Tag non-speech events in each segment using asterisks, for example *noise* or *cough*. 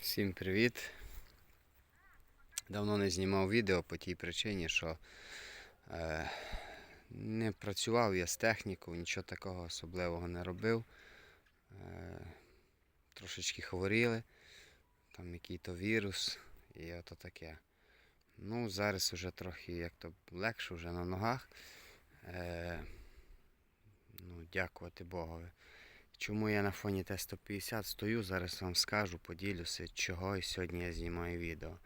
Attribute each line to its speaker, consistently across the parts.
Speaker 1: Всім привіт! Давно не знімав відео по тій причині, що е, не працював я з технікою, нічого такого особливого не робив. Е, трошечки хворіли, там який-то вірус і ото таке. Ну, зараз вже трохи як то легше вже на ногах. Е, ну, дякувати Богові. Чому я на фоні Т-150 стою, зараз вам скажу, поділюся, чого і сьогодні я знімаю відео.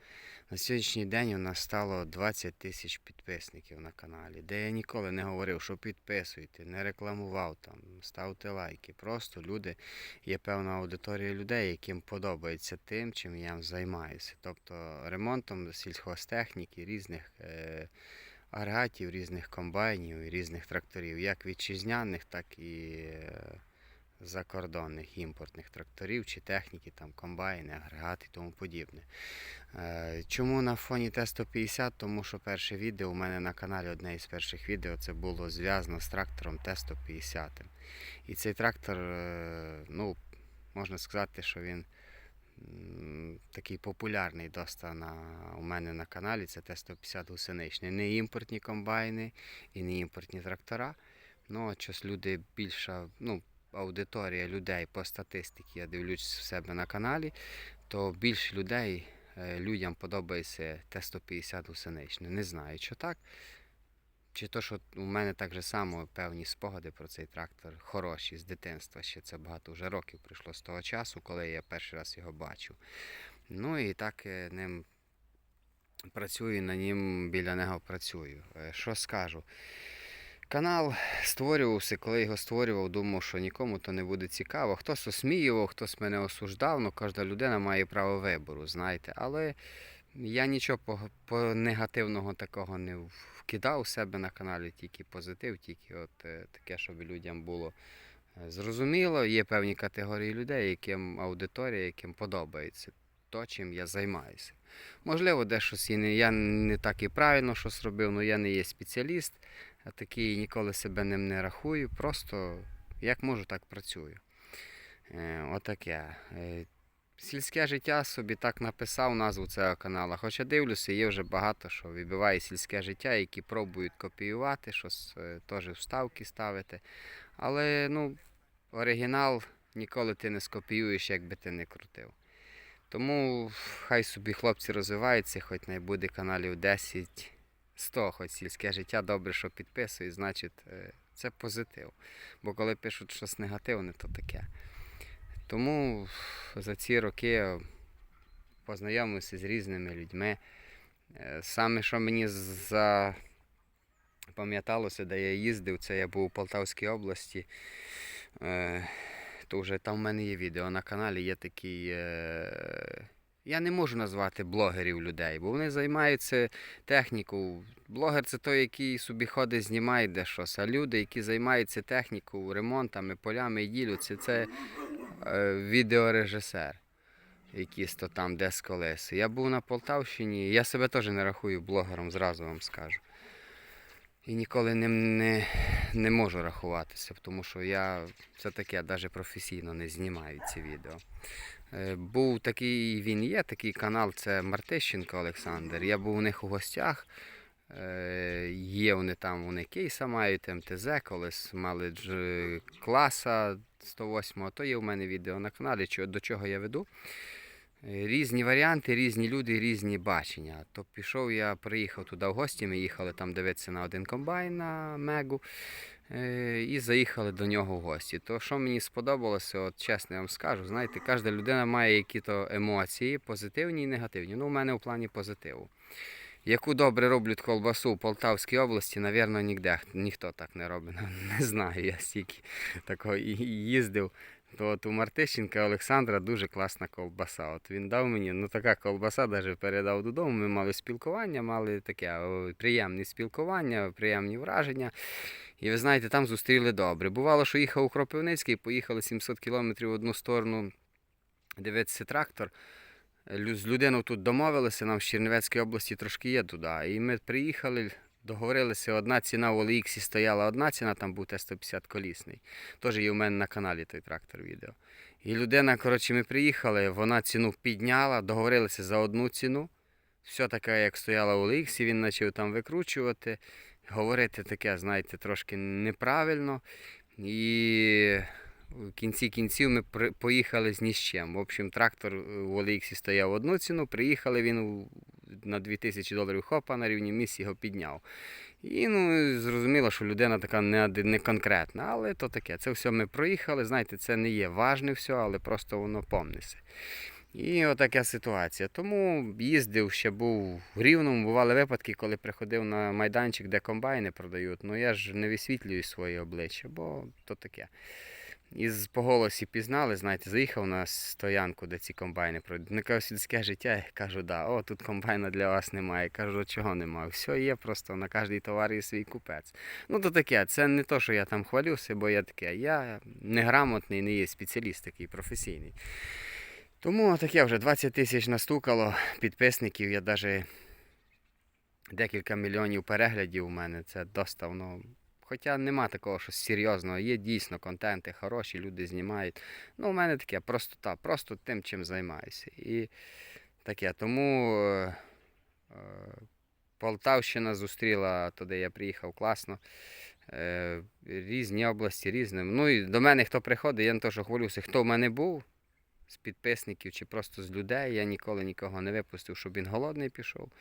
Speaker 1: На сьогоднішній день у нас стало 20 тисяч підписників на каналі, де я ніколи не говорив, що підписуйте, не рекламував там, ставте лайки. Просто люди, є певна аудиторія людей, яким подобається тим, чим я займаюся. Тобто ремонтом сільхозтехніки, різних е, агрегатів, різних комбайнів і різних тракторів, як вітчизняних, так і. Е, закордонних імпортних тракторів чи техніки, там комбайни, агрегати і тому подібне. Е, Чому на фоні Т-150? Тому що перше відео у мене на каналі, одне із перших відео, це було зв'язано з трактором Т-150. І цей трактор, е, ну, можна сказати, що він такий популярний доста на, у мене на каналі. Це Т-150 гусеничний. Не імпортні комбайни і не імпортні трактора. Ну, щось люди більша, ну, аудиторія людей по статистиці, я дивлюсь в себе на каналі, то більше людей, е, людям подобається Т-150 гусеничний. Не знаю, що так. Чи то, що у мене так же само певні спогади про цей трактор хороші з дитинства. Ще це багато вже років прийшло з того часу, коли я перший раз його бачив. Ну і так е, ним працюю, на нім біля нього працюю. Е, Що скажу? Канал створювався, коли його створював, думав, що нікому то не буде цікаво. Хтось осміював, хтось мене осуждав, ну кожна людина має право вибору, знаєте. Але я нічого по, негативного такого не вкидав у себе на каналі, тільки позитив, тільки от е, таке, щоб людям було е, зрозуміло. Є певні категорії людей, яким аудиторія, яким подобається то, чим я займаюся. Можливо, де щось я не так і правильно щось робив, але я не є спеціаліст, а такий ніколи себе ним не рахую. Просто як можу, так працюю. Е, отаке. Е, Сільське життя собі так написав назву цього каналу. Хоча дивлюся, є вже багато що вибиває сільське життя, які пробують копіювати, щось е, теж вставки ставити. Але ну, оригінал ніколи ти не скопіюєш, як би ти не крутив. Тому хай собі хлопці розвиваються, хоч не буде каналів 10, 100, хоч сільське життя добре, що підписують, значить е, це позитив. Бо коли пишуть щось негативне, то таке. Тому за ці роки познайомився з різними людьми. Е, Саме, що мені запам'яталося, де я їздив, це я був у Полтавській області. Е, То вже там в мене є відео на каналі, є такий. Я не можу назвати блогерів людей, бо вони займаються технікою. Блогер це той, який собі ходить, знімає де щось. А люди, які займаються технікою, ремонтами, полями і ділються, це е, відеорежисер. Якийсь то там десь колеси. Я був на Полтавщині, я себе теж не рахую блогером, зразу вам скажу. І ніколи ним не, не можу рахуватися, тому що я все таке навіть професійно не знімаю ці відео. Е, Був такий, він є, такий канал, це Мартищенко Олександр. Я був у них у гостях. Е, Є вони там, вони кейса мають, МТЗ, колись мали дж- класа 108-го, то є у мене відео на каналі, до чого я веду. Е, Різні варіанти, різні люди, різні бачення. То пішов я, приїхав туди в гості, ми їхали там дивитися на один комбайн на Мегу і заїхали до нього в гості. То що мені сподобалося, от чесно я вам скажу, знаєте, кожна людина має якісь емоції, позитивні і негативні. Ну, у мене в плані позитиву. Яку добре роблять колбасу в Полтавській області, напевно, ніде ніхто так не робить. *laughs* Не знаю, я стільки такого їздив. То от у Мартищенка Олександра дуже класна ковбаса. От він дав мені, ну така ковбаса навіть передав додому. Ми мали спілкування, мали таке приємне спілкування, приємні враження. І ви знаєте, там зустріли добре. Бувало, що їхав у Кропивницький, поїхали 700 кілометрів в одну сторону дивитися трактор. З людиною тут домовилися, нам з Чернівецької області трошки є туди. І ми приїхали, договорилися, одна ціна в OLX стояла одна ціна, там був Т-150 колісний. Теж є у мене на каналі той трактор відео. І людина, коротше, ми приїхали, вона ціну підняла, договорилися за одну ціну. Все таке, як стояла у OLX, він почав там викручувати, говорити таке, знаєте, трошки неправильно. І в кінці кінців ми поїхали з ні з чим. В общем, трактор в OLX стояв одну ціну, приїхали він на 2000 доларів хопа на рівні місць його підняв. І ну, зрозуміло, що людина така не, не конкретна, але то таке. Це все ми проїхали. Знаєте, це не є важне все, але просто воно помниться. І отака ситуація. Тому їздив, ще був в Рівному. Бували випадки, коли приходив на майданчик, де комбайни продають. Ну я ж не висвітлюю своє обличчя, бо то таке. І по голосі пізнали, знаєте, заїхав на стоянку, де ці комбайни продають. Не кажу, сільське життя. Я кажу, да, о, тут комбайна для вас немає. Кажу, чого немає? Все є, просто на кожній товар є свій купець. Ну, то таке, це не то, що я там хвалюся, бо я таке. Я неграмотний, не є спеціаліст такий професійний. Тому таке вже 20 тисяч настукало підписників. Я навіть декілька мільйонів переглядів у мене. Це доста воно. Хоча нема такого щось серйозного. Є дійсно контенти хороші, люди знімають. Ну, у мене таке простота, просто тим, чим займаюся. І таке. Тому е, е, Полтавщина зустріла, туди я приїхав класно. Е, різні області, різним. Ну і до мене хто приходить, я не то, що хвалюся, хто в мене був з підписників чи просто з людей. Я ніколи нікого не випустив, щоб він голодний пішов.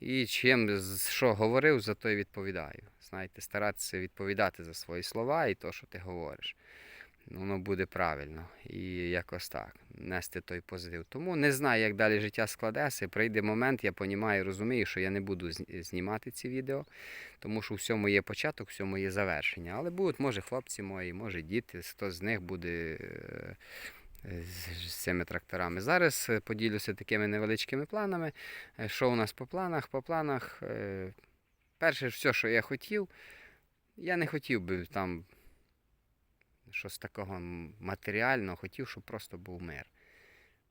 Speaker 1: І чим що говорив, за то й відповідаю. Знаєте, старатися відповідати за свої слова і то, що ти говориш. Воно буде правильно і якось так, нести той позитив. Тому не знаю, як далі життя складеться. Прийде момент, я розумію, розумію, що я не буду знімати ці відео, тому що у всьому є початок, у всьому є завершення. Але будуть, може, хлопці мої, може, діти, хто з них буде е, з, цими тракторами. Зараз е, поділюся такими невеличкими планами. Е, Що у нас по планах? По планах, перше, все, що я хотів, я не хотів би там щось такого матеріального, хотів, щоб просто був мир.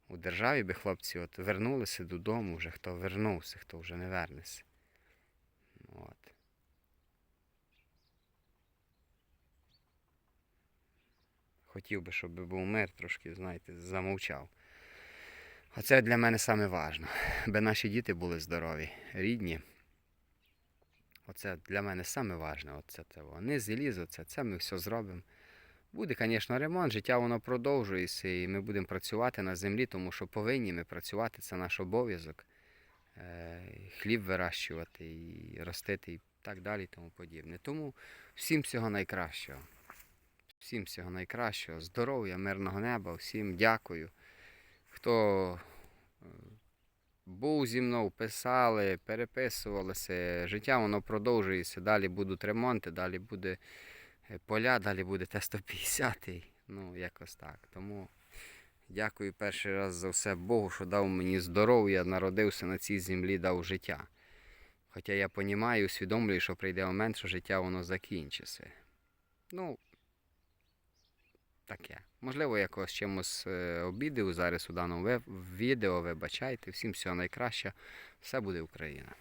Speaker 1: У державі би хлопці от вернулися додому, вже хто вернувся, хто вже не вернеться. От. Хотів би, щоб був мир, трошки, знаєте, замовчав. Оце для мене саме важно. *laughs* Би наші діти були здорові, рідні. Оце для мене саме важне. Оце це. Вони залізо, це, це ми все зробимо. Буде, звісно, ремонт, життя воно продовжується, і ми будемо працювати на землі, тому що повинні ми працювати, це наш обов'язок. Е, Хліб вирощувати, і ростити, і так далі, і тому подібне. Тому всім всього найкращого. Всім всього найкращого, здоров'я, мирного неба, всім дякую. Хто е, був зі мною, писали, переписувалися, життя воно продовжується, далі будуть ремонти, далі буде е, поля, далі буде Т-150. Ну, якось так. Тому дякую перший раз за все Богу, що дав мені здоров'я, народився на цій землі, дав життя. Хоча я розумію, усвідомлюю, що прийде момент, що життя воно закінчиться. Ну, таке. Можливо, якось чимось е, обідив зараз у даному відео. Вибачайте. Всім всього найкраще. Все буде Україна.